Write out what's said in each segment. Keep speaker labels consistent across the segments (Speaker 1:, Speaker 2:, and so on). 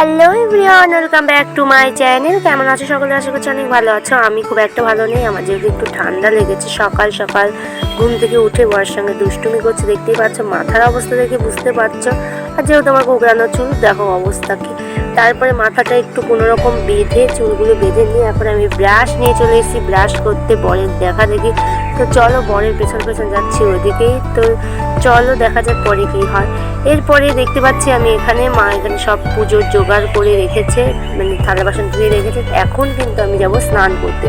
Speaker 1: Hello everyone, welcome back to my channel. কেমন আছো সকলে? আশা করছি অনেক ভালো আছো। আমি খুব একটা ভালো নেই। আমার যেহেতু একটু ঠান্ডা লেগেছে, সকাল সকাল ঘুম থেকে উঠে বরের সঙ্গে দুষ্টুমি করছে, দেখতেই পাচ্ছ, মাথার অবস্থা দেখে বুঝতে পারছ। আর যেহেতু আমার কোকড়ানো চুল, দেখো অবস্থা কি। তারপরে মাথাটা একটু কোনো রকম বেঁধে, চুলগুলো বেঁধে নিয়ে, এখন আমি ব্রাশ নিয়ে চলে এসেছি। ব্রাশ করতে বরের দেখা দেখি তো চলো বনের পেছন পেছন যাচ্ছি ওইদিকেই তো চলো দেখা যাক পরে কী হয়। এরপরে দেখতে পাচ্ছি আমি এখানে, মা এখানে সব পুজোর জোগাড় করে রেখেছে মানে থালা বাসন ধুয়ে রেখেছে। এখন কিন্তু আমি যাব স্নান করতে।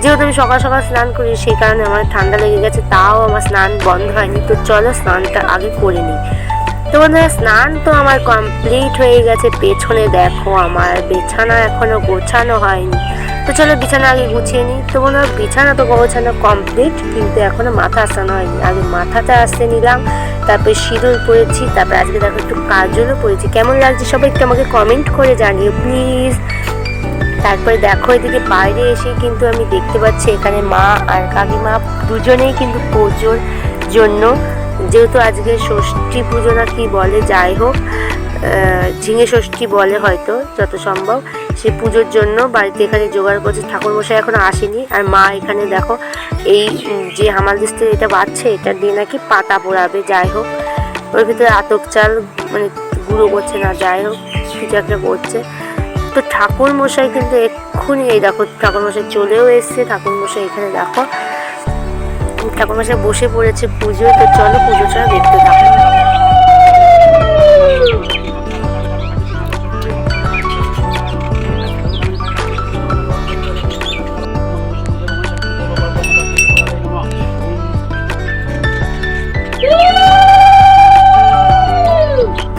Speaker 1: যেহেতু আমি সকাল সকাল স্নান করি, সেই কারণে আমার ঠান্ডা লেগে গেছে, তাও আমার স্নান বন্ধ হয়নি। তো চলো স্নানটা আগে করে নিই। তো বন্ধুরা, স্নান তো আমার কমপ্লিট হয়ে গেছে। পেছনে দেখো, আমার বিছানা এখনও গোছানো হয়নি। তো চলো বিছানা আগে গুছিয়ে নিই। তো বন্ধুরা বিছানা তো গোছানো কমপ্লিট কিন্তু এখনও মাথা আসানো হয়নি। আগে মাথাটা আসতে নিলাম, তারপরে সিঁদুর পরেছি, তারপরে আজকে দেখো একটু কাজলও পরেছি। কেমন লাগছে সবাই একটু আমাকে কমেন্ট করে জানিও প্লিজ তারপরে দেখো এদিকে বাইরে এসে কিন্তু আমি দেখতে পাচ্ছি এখানে মা আর কাকিমা দুজনেই কিন্তু পুজোর জন্য। যেহেতু আজকে ষষ্ঠী পুজো না কি বলে, যাই হোক ঝিঙে ষষ্ঠী বলে হয়তো, যত সম্ভব। সে পুজোর জন্য, বাড়িতে এখানে জোগাড় করছে, ঠাকুরমশাই এখনও আসেনি। আর মা এখানে দেখো, এই যে হামাল দিস্তে এটা বাচ্ছে এটা দিয়ে নাকি পাতা পোড়াবে, যাই হোক। ওর ভিতরে আতক চাল মানে গুঁড়ো করছে না, যাই হোক, কিছু একটা করছে। তো ঠাকুর মশাই কিন্তু এক্ষুনি এই দেখো ঠাকুর মশাই চলেও এসছে ঠাকুর মশাই এখানে দেখো। ঠাকুর মশাই বসে পড়েছে পুজো তো চলো পুজোটা দেখতে থাকো।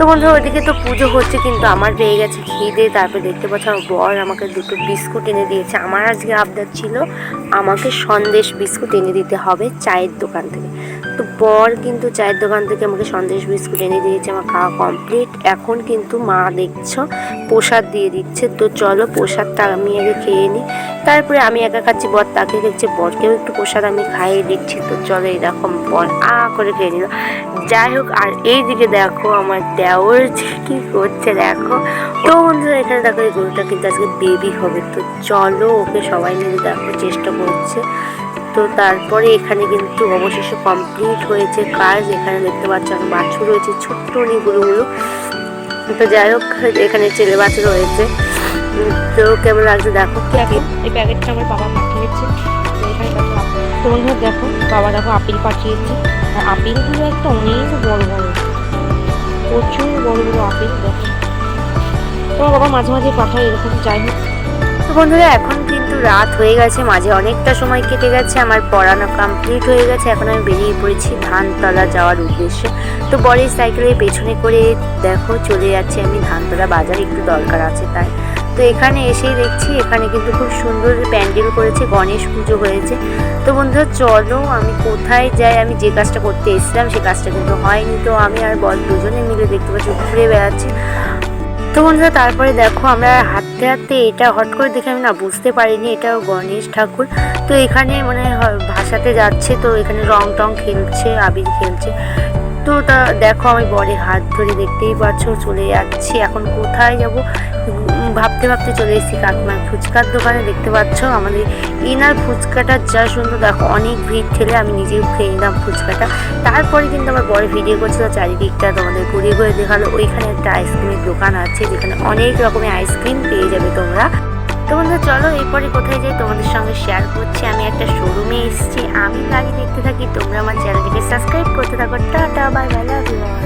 Speaker 1: তো বন্ধু, ওইদিকে তো পুজো হচ্ছে, কিন্তু আমার পেয়ে গেছে খিদে। তারপর দেখতে পাচ্ছ, আমার বর আমাকে দুটো বিস্কুট এনে দিয়েছে। আমার আজকে আবদার ছিল, আমাকে সন্দেশ বিস্কুট এনে দিতে হবে চায়ের দোকান থেকে। তো বর কিন্তু চায়ের দোকান থেকে আমাকে সন্দেশ বিস্কুট এনে দিয়েছে, আমার খাওয়া কমপ্লিট এখন কিন্তু মা দেখছ, প্রসাদ দিয়ে দিচ্ছে। তো চলো প্রসাদটা আমি আগে খেয়ে নিই। তারপরে আমি একা খাচ্ছি, বর তাকে দেখছে, বরকেও একটু প্রসাদ আমি খাইয়ে দিচ্ছি। তো চলো এরকম বর আ করে খেয়ে নিল। যাই হোক, আর এই দিকে দেখো আমার দেওর যে কি করছে, দেখো। তো বন্ধুরা, এখানে দেখো এই গরুটা কিন্তু আজকে বেবি হবে। তো চলো ওকে সবাই মিলে দেখো চেষ্টা করছে। তো তারপরে এখানে কিন্তু অবশেষে কমপ্লিট হয়েছে কাজ। এখানে দেখতে পাচ্ছ আমার বাছুর রয়েছে ছোট্ট অনেক গরুগুলো তো যাই হোক এখানে ছেলে বাছুর রয়েছে। তো কেমন লাগছে দেখো?
Speaker 2: এই প্যাকেটটা আমার বাবা পাঠিয়েছে। তো এখানে দেখো বাবা দেখো আপেল পাঠিয়েছে। আর আপেলগুলো একটা অনেক বড় বড়। প্রচুর বড় বড় আপেল দেখো। তোমার বাবা মাঝে মাঝে পাঠায় এরকম যাই হোক।
Speaker 1: তো বন্ধুরা এখন কিন্তু রাত হয়ে গেছে, মাঝে অনেকটা সময় কেটে গেছে, আমার পড়ানো কমপ্লিট হয়ে গেছে, এখন আমি বেরিয়ে পড়েছি ধানতলা যাওয়ার উদ্দেশ্যে। তো বরের সাইকেলের পেছনে করে দেখো, চলে যাচ্ছে আমি ধানতলা বাজারে, একটু দরকার আছে তাই। তো এখানে এসেই দেখছি, এখানে কিন্তু খুব সুন্দর প্যান্ডেল করেছে, গণেশ পুজো হয়েছে। তো বন্ধুরা, চলো আমি কোথায় যাই, আমি যে কাজটা করতে এসেছিলাম, সে কাজটা কিন্তু হয়নি। তো আমি আর বল দুজনে মিলে দেখতে পাচ্ছি, ঘুরে বেড়াচ্ছি। তো বন্ধুরা, তারপরে দেখো আমরা হাঁটতে হাঁটতে এটা হট করে দেখে আমি না বুঝতে পারিনি, এটাও গণেশ ঠাকুর। তো এখানে মানে ভাষাতে যাচ্ছে, তো এখানে রং টং খেলছে আবির খেলছে। তো তা দেখো আমি বরে হাত ধরে দেখতেই পাচ্ছ, চলে যাচ্ছি। এখন কোথায় যাব? ভাবতে ভাবতে চলে এসেছি কাকিমার ফুচকার দোকানে। দেখতে পাচ্ছ আমাদের ইনার ফুচকাটা যা সুন্দর। দেখো, অনেক ভিড় ঠেলে আমি নিজেও খেয়ে নিলাম ফুচকাটা। তারপরে কিন্তু আমার বড় ভিডিও করছিল, চারিদিকটা তোমাদের ঘুরিয়ে ঘুরে দেখাল। ওইখানে একটা আইসক্রিমের দোকান আছে, যেখানে অনেক রকমের আইসক্রিম পেয়ে যাবে তোমরা। তো বন্ধু, চলো এরপরে কোথায় যাই তোমাদের সঙ্গে শেয়ার করছি। আমি একটা শোরুমে এসেছি। আমি গাড়ি দেখতে থাকি, তোমরা আমার চ্যানেলটিকে সাবস্ক্রাইব করতে থাকো। Tata bye bye love you